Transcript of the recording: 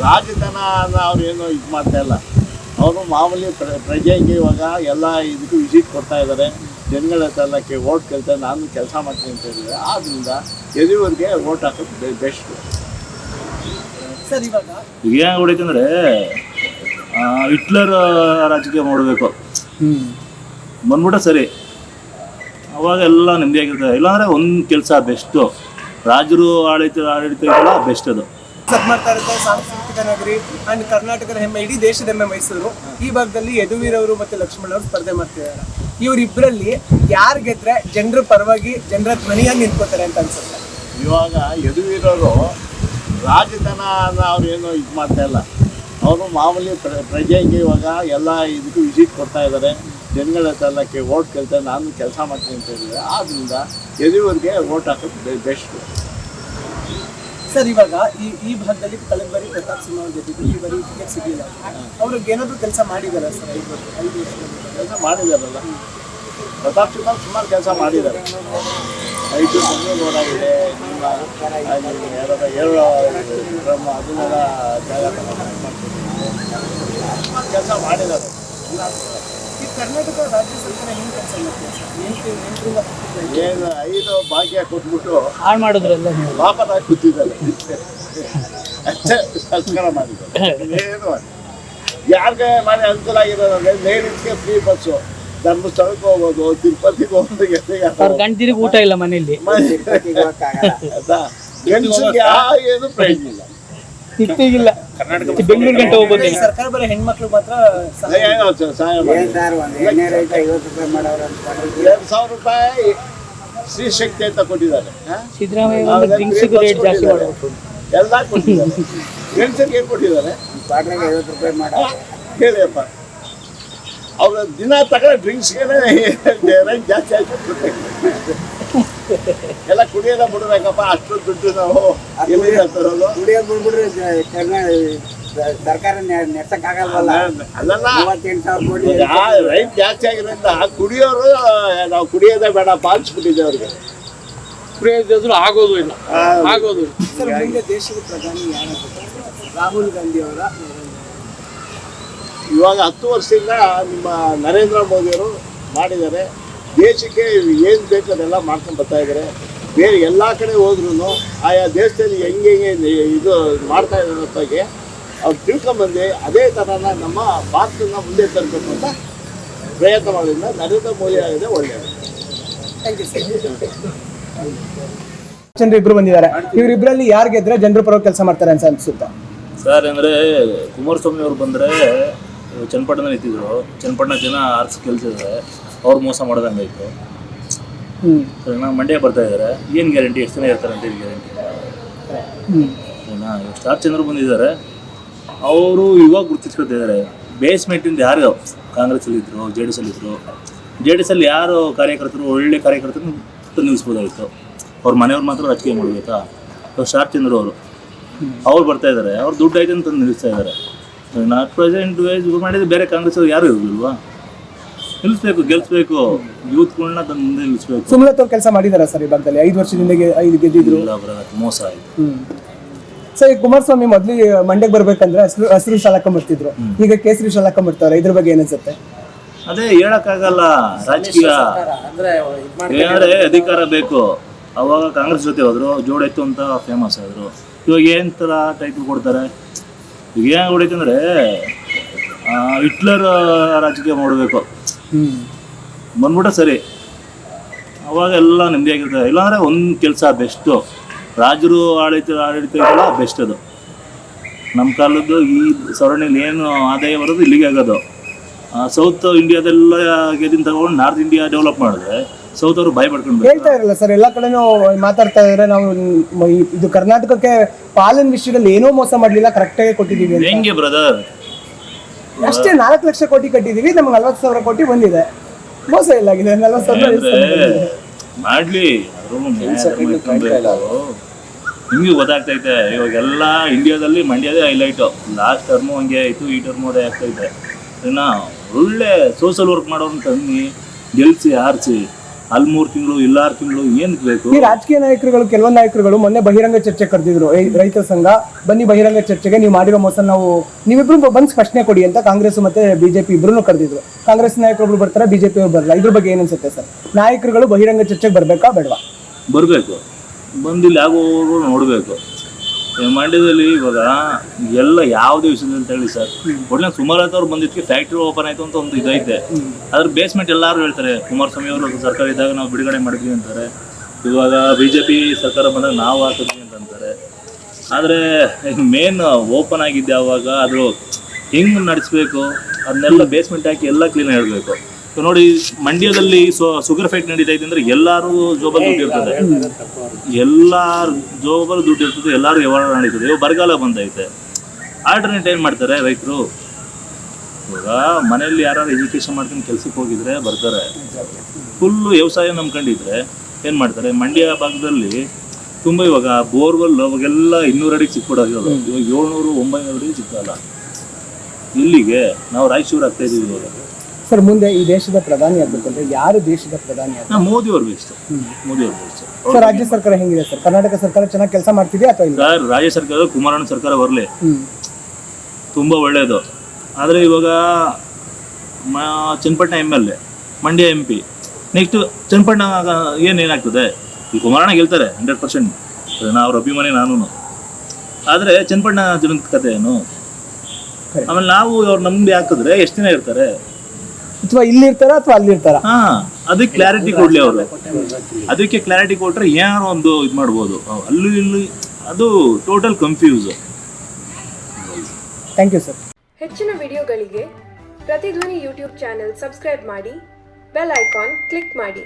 ರಾಜತನ ಅವ್ರು ಏನು ಇದು ಮಾಡ್ತಾ ಇಲ್ಲ. ಅವರು ಮಾಮೂಲಿ ಪ್ರ- ಪ್ರಜೆಗೆ ಇವಾಗ ಎಲ್ಲ ಇದಕ್ಕೂ ವಿಸಿಟ್ ಕೊಡ್ತಾ ಇದ್ದಾರೆ ಜನಗಳ ಹತ್ರ ಎಲ್ಲ ಕೆ ಓಟ್ ಕೇಳ್ತಾರೆ ನಾನು ಕೆಲಸ ಮಾಡ್ತೀನಿ ಅಂತ ಹೇಳಿದ್ರೆ ಆದ್ದರಿಂದ ಯದುವರಿಗೆ ಓಟ್ ಹಾಕೋದು ಬೆಸ್ಟ್ ಸರ್ ಇವಾಗ ಈಗ ಏನು ಹೊಡೈತೆ ಅಂದರೆ ಹಿಟ್ಲರ್ ರಾಜಕೀಯ ಮಾಡಬೇಕು. ಬಂದ್ಬಿಟ್ರೆ ಸರಿ. ಅವಾಗ ಎಲ್ಲ ನೆಮ್ಮದಿಯಾಗಿರ್ತದೆ ಇಲ್ಲಾಂದರೆ ಒಂದು ಕೆಲಸ ಬೆಸ್ಟು ರಾಜರು ಆಡಳಿತ ಆಡಳಿತ ಬೆಸ್ಟ್ ಅದು. ಸಾಂಸ್ಕೃತಿಕ ನಗರಿ ಅಂಡ್ ಕರ್ನಾಟಕದ ಹೆಮ್ಮೆ, ಇಡೀ ದೇಶದ ಹೆಮ್ಮೆ ಮೈಸೂರು. ಈ ಭಾಗದಲ್ಲಿ ಯದುವೀರವರು ಮತ್ತೆ ಲಕ್ಷ್ಮಣ್ ಅವರು ಸ್ಪರ್ಧೆ ಮಾಡ್ತಿದ್ದಾರೆ. ಇವರಿಬ್ಬರಲ್ಲಿ ಯಾರು ಗೆದ್ರೆ ಜನರ ಪರವಾಗಿ, ಜನರ ಧ್ವನಿಯಾಗಿ ನಿಂತ್ಕೋತಾರೆ ಅಂತ ಅನ್ಸುತ್ತೆ. ಇವಾಗ ಯದುವೀರರು ರಾಜತನ ಅವ್ರು ಏನು ಇದು ಮಾಡ್ತಾ ಇಲ್ಲ. ಅವರು ಮಾಮೂಲಿ ಪ್ರ, ಪ್ರಜೆಗೆ ಇವಾಗ ಎಲ್ಲ ಇದಕ್ಕೂ ವಿಸಿಟ್ ಕೊಡ್ತಾ ಇದ್ದಾರೆ ಜನಗಳ ಹತ್ರ ಎಲ್ಲ ಕೆ ಓಟ್ ಕೇಳ್ತಾರೆ ನಾನು ಕೆಲಸ ಮಾಡ್ತೀನಿ ಅಂತ ಹೇಳಿದ್ರೆ ಆದ್ದರಿಂದ ಯದುವರಿಗೆ ಓಟ್ ಹಾಕೋದು ಬೆಸ್ಟ್ ಸರ್, ಇವಾಗ ಈ ಈ ಭಾಗದಲ್ಲಿ ಕಳೆದ ಬಾರಿ ಪ್ರತಾಪ್ ಸಿಂಹ ಅವ್ರು ಗೆದ್ದಿದ್ರು ಈ ಬಾರಿ ಟಿಕೆಟ್ ಸಿಗಲಿಲ್ಲ. ಅವ್ರಿಗೆ ಏನಾದ್ರು ಕೆಲಸ ಮಾಡಿದಾರ ಸರ್? ಐದು ವರ್ಷ ಐದು ವರ್ಷ ಕೆಲಸ ಮಾಡಿದಾರಲ್ಲ. ಪ್ರತಾಪ್ ಸಿಂಹ ಸುಮಾರು ಕೆಲಸ ಮಾಡಿದ್ದಾರೆ ಐದು ಯಾರಾದ ಏಳು ಅದನ್ನೆಲ್ಲ ಜಾಗ ಕೆಲಸ ಮಾಡಿದ್ದಾರೆ ಕರ್ನಾಟಕ ರಾಜ್ಯ ಸರ್ಕಾರ ಏನು ಕೆಲಸ ಮಾಡ್ತೀವಿ. ಏನು ಐದು ಭಾಗ್ಯ ಕೊಟ್ಬಿಟ್ಟು ಹಾಳು ಮಾಡಿದ್ರಲ್ಲ ಆಗಿ ಕೂತಿದ್ದಾರೆ ಅಷ್ಟೇ ಸಂಸ್ಕಾರ ಮಾಡಿದ್ದಾರೆ ಏನು? ಯಾರಿಗೆ ಮಾಡಿ ಅನುಕೂಲ ಆಗಿರೋದಂದ್ರೆ ಲೇಡೀಸ್ಗೆ ಫ್ರೀ ಬಸ್ಸು ಧರ್ಮಸ್ಥಳಕ್ಕೆ ಹೋಗೋದು ತಿರುಪತಿಗೆ ಹೋಗೋದು ಗಂಟಿರಿಗೆ ಊಟ ಇಲ್ಲ ಮನೆಯಲ್ಲಿ. ಯಾವ ಏನು ಪ್ರಯೋಜನ ಇಲ್ಲ. ತಿಪ್ಪಿಗಿಲ್ಲ ಬೆಂಗಳೂರು ಗಂಟೆ ಹೋಗ್ಬೋದು ಸರ್ಕಾರ ಬರೀ ಹೆಣ್ಮಕ್ಳು ಮಾತ್ರ ಏನೋ ಮಾಡಿ ಎರಡು ಸಾವಿರ ರೂಪಾಯಿ ಸ್ತ್ರೀ ಶಕ್ತಿ ಅಂತ ಕೊಟ್ಟಿದ್ದಾರೆ? ಸಿದ್ದರಾಮಯ್ಯ ರೇಟ್ ಜಾಸ್ತಿ ಕೊಟ್ಟಿದ್ದಾರೆ. ಮಾಡ್ಬೇಕು. ಎಲ್ಲ ಕೊಟ್ಟಿದ್ದಾರೆ. ಗಂಡಸರಿಗೆ ರೂಪಾಯಿ ಕೊಟ್ಟಿದ್ದಾರೆ ಕೇಳಿಯಪ್ಪ. ಅವ್ರ ದಿನ ತಗೊಂಡ ಡ್ರಿಂಕ್ಸ್ಗೆ ರೇಟ್ ಜಾಸ್ತಿ ಆಯ್ತು. ಕುಡಿಯೋದ ಬಿಡ್ಬೇಕಪ್ಪ ಅಷ್ಟು ದುಡ್ಡು ನಾವು ಕುಡಿಯೋದು ಬಿಡ್ಬಿಡ್ರಿ ಸರ್ಕಾರ ನೆ- ನೆಡ್ಸಕ್ಕಾಗಲ್ವಲ್ಲ ಅಲ್ಲಲ್ಲ. ಮೂವತ್ತೆಂಟು ಸಾವಿರ ಕೋಟಿ ರೈಟ್ ಜಾಸ್ತಿ ಆಗಿರೋದ್ರಿಂದ ಕುಡಿಯೋರು ನಾವು ಕುಡಿಯೋದೇ ಬೇಡ ಪಾಲಿಸ್ಬಿಟ್ಟಿದ್ದೆ ಅವ್ರಿಗೆ. ಕುಡಿಯೋದಾದ್ರೂ ಆಗೋದು ಇಲ್ಲ. ಆಗೋದು ಸರ್ ಮುಂದೆ ದೇಶದ ಪ್ರಧಾನಿ ಯಾರು ರಾಹುಲ್ ಗಾಂಧಿ ಅವರ ಇವಾಗ ಹತ್ತು ವರ್ಷದಿಂದ ನಿಮ್ಮ ನರೇಂದ್ರ ಮೋದಿಯವರು ಮಾಡಿದ್ದಾರೆ. ದೇಶಕ್ಕೆ ಏನು ಬೇಕು ಅದೆಲ್ಲ ಮಾಡ್ಕೊಂಡು ಬರ್ತಾ ಇದ್ದಾರೆ. ಬೇರೆ ಎಲ್ಲ ಕಡೆ ಹೋದ್ರೂ ಆಯಾ ದೇಶದಲ್ಲಿ ಹೆಂಗೆ ಹೆಂಗೆ ಇದು ಮಾಡ್ತಾ ಇದ್ದಾರೆ ಬಗ್ಗೆ ಅವ್ರು ತಿಳ್ಕೊಂಬಂದು ಅದೇ ಥರನ ನಮ್ಮ ಭಾರತನ ಮುಂದೆ ತರಬೇಕು ಅಂತ ಪ್ರಯತ್ನ ಮಾಡೋದ್ರಿಂದ ನರೇಂದ್ರ ಮೋದಿ ಆಗಿದೆ ಒಳ್ಳೆಯದು ಥ್ಯಾಂಕ್ ಯು ಸರ್ ಜನರು ಇಬ್ರು ಬಂದಿದ್ದಾರೆ. ಇವರಿಬ್ಬರಲ್ಲಿ ಯಾರು ಗೆದ್ರೆ ಜನರು ಪರವಾಗಿ ಕೆಲಸ ಮಾಡ್ತಾರೆ ಅಂತ ಅನ್ಸುತ್ತೆ? ಸರ್ ಅಂದರೆ ಕುಮಾರಸ್ವಾಮಿ ಅವ್ರು ಬಂದರೆ ಚನ್ನಪಟ್ಟಣದಲ್ಲಿ ಇದ್ದಿದ್ರು. ಚನ್ನಪಟ್ಟಣ ಜನ ಆರ್ಸ್ ಕೆಲಸ ಇದ್ರೆ ಅವ್ರು ಮೋಸ ಮಾಡ್ದಂಗಾಯ್ತು. ಹ್ಮ್ ಸರಿನಾ ಮಂಡ್ಯ ಬರ್ತಾ ಇದ್ದಾರೆ ಏನು ಗ್ಯಾರಂಟಿ ಎಷ್ಟು ಜನ ಇರ್ತಾರೆ ಅಂತ ಗ್ಯಾರಂಟಿ ಹ್ಞೂ ಸ್ಟಾರ್ ಚಂದ್ರ ಬಂದಿದ್ದಾರೆ. ಅವರು ಇವಾಗ ಬೇಸ್ಮೆಂಟ್ ಬೇಸ್ಮೆಂಟಿಂದ ಯಾರು ಕಾಂಗ್ರೆಸ್ಸಲ್ಲಿ ಇದ್ರು ಜೆ ಡಿ ಎಸ್ ಅಲ್ಲಿ ಇದ್ರು. ಜೆ ಡಿ ಎಸ್ ಅಲ್ಲಿ ಯಾರು ಕಾರ್ಯಕರ್ತರು ಒಳ್ಳೆ ಕಾರ್ಯಕರ್ತರು ನಿಲ್ಲಿಸ್ಬೋದಾಗಿತ್ತು ಅವ್ರ ಮನೆಯವ್ರು ಮಾತ್ರ ರಾಜಕೀಯ ಮಾಡಬೇಕಾ? ಇವಾಗ ಸ್ಟಾರ್ ಚಂದ್ರ ಅವರು. ಅವ್ರು ಬರ್ತಾ ಇದ್ದಾರೆ ಅವ್ರು ದುಡ್ಡು ಐತೆ ಅಂತ ನಿಲ್ಲಿಸ್ತಾ ಇದ್ದಾರೆ ನಾಟ್ ಪ್ರೆಸೆಂಟ್ ವೈಸ್ ಮಾಡಿದ್ರೆ ಬೇರೆ ಕಾಂಗ್ರೆಸ್ ಅವ್ರು ಯಾರು ಇರಲಿಲ್ವಾ? ನಿಲ್ಲಿಸ್ಬೇಕು ಗೆಲ್ಸ್ಬೇಕು. ಯೂತ್ಗಳನ್ನ ತನ್ನ ಮುಂದೆ ನಿಲ್ಲಿಸ್ಬೇಕು ಸುಮ್ಮನೆ ಅವ್ರು ಕೆಲಸ ಮಾಡಿದಾರ ಸರ್ ಈ ಭಾಗದಲ್ಲಿ? ಐದು ವರ್ಷದಿಂದ ಗೆ- ಐದು ಗೆದ್ದಿದ್ರು? ಇಲ್ಲ ಬರೋದು ಮೋಸ ಆಯ್ತು. ಹ್ಮ್. ಸರ್ ಈ ಕುಮಾರಸ್ವಾಮಿ ಮೊದ್ಲು ಮಂಡ್ಯಕ್ಕೆ ಬರ್ಬೇಕಂದ್ರೆ ಹಸಿರು ಹಸಿರು ಶಾಲಾಕ ಬರ್ತಿದ್ರು ಈಗ ಕೇಸರಿ ಶಾಲಾಕ ಬರ್ತಾವ್ರೆ ಇದ್ರ ಬಗ್ಗೆ ಏನನ್ಸುತ್ತೆ ಅದೇ ಹೇಳಕ್ಕಾಗಲ್ಲ ರಾಜಕೀಯ. ಅಂದ್ರೆ ಅಧಿಕಾರ ಬೇಕು. ಅವಾಗ ಕಾಂಗ್ರೆಸ್ ಜೊತೆ ಹೋದ್ರು ಜೋಡೆತ್ತು ಅಂತ ಫೇಮಸ್ ಆದ್ರು. ಇವಾಗ ಏನ್ ತರ ಟೈಟಲ್ ಕೊಡ್ತಾರೆ? ಈಗ ಏನ್ ಹೊಡಿತಂದ್ರೆ ಹಿಟ್ಲರ್ ರಾಜಕೀಯ ಮಾಡಬೇಕು. ಬಂದ್ಬಿಟ್ರೆ ಸರಿ. ಅವಾಗ ಎಲ್ಲ ನೆಮ್ಮದಿಯಾಗಿರ್ತದೆ ಇಲ್ಲಾಂದ್ರೆ ಒಂದು ಕೆಲಸ ಬೆಸ್ಟು. ರಾಜರು ಆಡಳಿತ ಆಡಳಿತ ಇದೆಲ್ಲ ಬೆಸ್ಟ್ ಅದು. ನಮ್ಮ ಕಾಲದ್ದು ಈ ಸರೌಂಡಿಂಗ್ ಏನು ಆದಾಯ ಬರೋದು ಇಲ್ಲಿಗೆ ಆಗೋದು. ಸೌತ್ ಇಂಡಿಯಾದೆಲ್ಲ ಗೆದ್ದಿನ ತಗೊಂಡು ನಾರ್ತ್ ಇಂಡಿಯಾ ಡೆವಲಪ್ ಮಾಡಿದ್ರೆ ಸೌತ್ ಅವರು ಭಯ ಪಡ್ಕೊಂಡು ಹೇಳ್ತಾ ಇರಲ್ಲ ಸರ್ ಎಲ್ಲ ಕಡೆನೂ ಮಾತಾಡ್ತಾ ಇದ್ರೆ ನಾವು ಇದು ಕರ್ನಾಟಕಕ್ಕೆ ಪಾಲನ್ ವಿಷಯದಲ್ಲಿ ಏನೋ ಮೋಸ ಮಾಡಲಿಲ್ಲ ಕರೆಕ್ಟಾಗಿ ಕೊಟ್ಟಿದೀವಿ ಅಂತ. ಹೆಂಗೆ ಬ್ರದರ್ ಅಷ್ಟೇ ನಾಲ್ಕು ಲಕ್ಷ ಕೋಟಿ ಕಟ್ಟಿದೀವಿ ನಮ್ಗೆ ನಲ್ವತ್ತು ಸಾವಿರ ಕೋಟಿ ಬಂದಿದೆ. ಮೋಸ ಇಲ್ಲ ಆಗಿದೆ. ನಲ್ವತ್ತು ಸಾವಿರ ಇದೆ ಮಾಡ್ಲಿ. ನಿಮ್ಗೆ ಗೊತ್ತಾಗ್ತೈತೆ ಇವಾಗ ಎಲ್ಲ ಇಂಡಿಯಾದಲ್ಲಿ ಮಂಡ್ಯದೇ ಹೈಲೈಟು ಲಾಸ್ಟ್ ಟರ್ಮು ಹಂಗೆ ಆಯಿತು ಈ ಟರ್ಮು ಅದೇ ಆಗ್ತೈತೆ. ಇನ್ನ ಒಳ್ಳೆ ಸೋಷಲ್ ವರ್ಕ್ ಮಾಡೋರ್ನ ತಂದು ಗೆಲ್ಸಿ ಆರಿಸಿ. ಅಲ್ಲಿ ಮೂರು ತಿಂಗಳು ಇಲ್ಲ ಆರು ತಿಂಗಳು ಏನಕ್ಕೆ ಬೇಕು? ಈ ರಾಜಕೀಯ ನಾಯಕರುಗಳು ಕೆಲವೊಂದು ನಾಯಕರುಗಳು ಮೊನ್ನೆ ಬಹಿರಂಗ ಚರ್ಚೆ ಕರೆದಿದ್ರು. ರೈತ ಸಂಘ ಬನ್ನಿ ಬಹಿರಂಗ ಚರ್ಚೆಗೆ ನೀವು ಮಾಡಿರೋ ಮೋಸ ನಾವು ನೀವಿಬ್ರು ಬಂದು ಸ್ಪಷ್ಟನೆ ಕೊಡಿ ಅಂತ ಕಾಂಗ್ರೆಸ್ ಮತ್ತೆ ಬಿಜೆಪಿ ಇಬ್ರು ಕರೆದಿದ್ರು. ಕಾಂಗ್ರೆಸ್ ನಾಯಕರೊಬ್ರು ಬರ್ತಾರೆ ಬಿಜೆಪಿ ಅವರು ಬರಲ್ಲ. ಇದ್ರ ಬಗ್ಗೆ ಏನನ್ಸುತ್ತೆ ಸರ್? ನಾಯಕರುಗಳು ಬಹಿರಂಗ ಚರ್ಚೆಗೆ ಬರಬೇಕಾ ಬೇಡವಾ? ಬರಬೇಕು. ಬಂದು ಇಲ್ಲಿ ಆಗೋರು ನೋಡಬೇಕು. ಮಂಡ್ಯದಲ್ಲಿ ಇವಾಗ ಎಲ್ಲ ಯಾವುದೇ ವಿಷಯದಲ್ಲಿ ಅಂತ ಹೇಳಿ ಸರ್. ಒಳ್ಳೆ ಸುಮಾರತ್ ಅವ್ರು ಬಂದಿದ್ದಕ್ಕೆ ಫ್ಯಾಕ್ಟ್ರಿ ಓಪನ್ ಆಯ್ತು ಅಂತ ಒಂದು ಇದೈತೆ. ಅದ್ರ ಬೇಸ್ಮೆಂಟ್ ಎಲ್ಲರೂ ಹೇಳ್ತಾರೆ, ಕುಮಾರಸ್ವಾಮಿ ಅವರು ಸರ್ಕಾರ ಇದ್ದಾಗ ನಾವು ಬಿಡುಗಡೆ ಮಾಡಿದ್ವಿ ಅಂತಾರೆ. ಇವಾಗ ಬಿ ಜೆ ಪಿ ಸರ್ಕಾರ ಬಂದಾಗ ನಾವು ಹಾಕಿದ್ವಿ ಅಂತ ಅಂತಾರೆ. ಆದರೆ ಮೇನ್ ಓಪನ್ ಆಗಿದ್ದೆ ಅವಾಗ ಅದು ಹೆಂಗೆ ನಡೆಸ್ಬೇಕು? ಅದನ್ನೆಲ್ಲ ಬೇಸ್ಮೆಂಟ್ ಹಾಕಿ ಎಲ್ಲ ಕ್ಲೀನ್ ಹೇಳಬೇಕು ನೋಡಿ, ಮಂಡ್ಯದಲ್ಲಿ ಶುಗರ್ ನಡೀತಾ ಇದೆ ಅಂದ್ರೆ ಎಲ್ಲರೂ ಜೋಬಲ್ ದುಡ್ಡು ಇರ್ತದೆ. ಎಲ್ಲಾರು ಜೋಬಲ್ ದುಡ್ಡು ಇರ್ತದೆ, ಎಲ್ಲರೂ ವ್ಯವಹಾರ ನಡೀತದೆ. ಬರಗಾಲ ಬಂದೈತೆ. ಆಲ್ಟರ್ನೇಟ್ ಏನ್ ಮಾಡ್ತಾರೆ ರೈತರು? ಇವಾಗ ಮನೆಯಲ್ಲಿ ಯಾರು ಎಜುಕೇಶನ್ ಮಾಡ್ಕೊಂಡು ಕೆಲ್ಸಕ್ಕೆ ಹೋಗಿದ್ರೆ ಬರ್ತಾರೆ. ಫುಲ್ಲು ವ್ಯವಸಾಯ ನಂಬ್ಕೊಂಡಿದ್ರೆ ಏನು ಮಾಡ್ತಾರೆ? ಮಂಡ್ಯ ಭಾಗದಲ್ಲಿ ತುಂಬಾ ಇವಾಗ ಬೋರ್ವೆಲ್ ಅವಾಗೆಲ್ಲ ಇನ್ನೂರು ಅಡಿಗೆ ಸಿಕ್ಬಿಡೋದು ಇವಾಗ. ಏಳ್ನೂರು, ಒಂಬೈನೂರು ಅಡಿಗೆ ಸಿಕ್ಕಲ್ಲ ಇಲ್ಲಿಗೆ ನಾವು ರಾಯಚೂರು ಆಗ್ತಾ ಇದೀವಿ ಇವಾಗ. ಸರ್ ಮುಂದೆ ಈ ದೇಶದ ಪ್ರಧಾನಿ ಆಗ್ಬೇಕು ಅಂದ್ರೆ ಯಾರು ದೇಶದ ಪ್ರಧಾನಿ ಆಗ್ಬೇಕು? ಮೋದಿ ಅವ್ರ ಬೆಸ್ಟ್ ಮೋದಿ ಅವ್ರ ಬೆಸ್ಟ್ ಸರ್ ರಾಜ್ಯ ಸರ್ಕಾರ ಹೆಂಗಿದೆ ಸರ್? ಕರ್ನಾಟಕ ಸರ್ಕಾರ ಚೆನ್ನಾಗಿ ಕೆಲಸ ಮಾಡ್ತಿದೆಯಾ ಅಥವಾ ಇಲ್ಲ? ಸರ್ ರಾಜ್ಯ ಸರ್ಕಾರ ಕುಮಾರಣ್ಣ ಸರ್ಕಾರ ಬರಲಿ. ತುಂಬಾ ಒಳ್ಳೇದು. ಒಳ್ಳೆಯದು ಆದರೆ ಇವಾಗ ಮ Channapatna M L A Mandya M P next Channapatna ಏನು ಏನಾಗ್ತದೆ? ಈ ಕುಮಾರಣ್ಣ ಗೆಲ್ತಾರೆ ಹಂಡ್ರೆಡ್ ಪರ್ಸೆಂಟ್ ಅವ್ರ ಅಭಿಮಾನಿ ನಾನು ಆದರೆ ಚನ್ನಪಟ್ಟಣ ಜನದ ಕತೆ ಏನು. ಆಮೇಲೆ ನಾವು ಅವ್ರು ನಮ್ದು ಹಾಕಿದ್ರೆ ಎಷ್ಟು ದಿನ ಇರ್ತಾರೆ? ಅಥವಾ ಇಲ್ಲಿ ಇರ್ತಾರ ಅಥವಾ ಅಲ್ಲಿ ಇರ್ತಾರ ಹಾ ಅದಕ್ಕೆ ಕ್ಲಾರಿಟಿ ಕೊಡ್ಲಿ ಅವರು. ಅದಕ್ಕೆ ಕ್ಲಾರಿಟಿ ಕೊಟ್ರೆ ಏನೋ ಒಂದು ಇದು ಮಾಡ್ಬೋದು. ಅಲ್ಲಿ ಇಲ್ಲಿ ಅದು total confuse thank you sir ಹೆಚ್ಚಿನ ವಿಡಿಯೋಗಳಿಗೆ ಪ್ರತಿಧ್ವನಿ ಯೂಟ್ಯೂಬ್ ಚಾನೆಲ್ ಸಬ್ಸ್ಕ್ರೈಬ್ ಮಾಡಿ ಬೆಲ್ ಐಕಾನ್ ಕ್ಲಿಕ್ ಮಾಡಿ.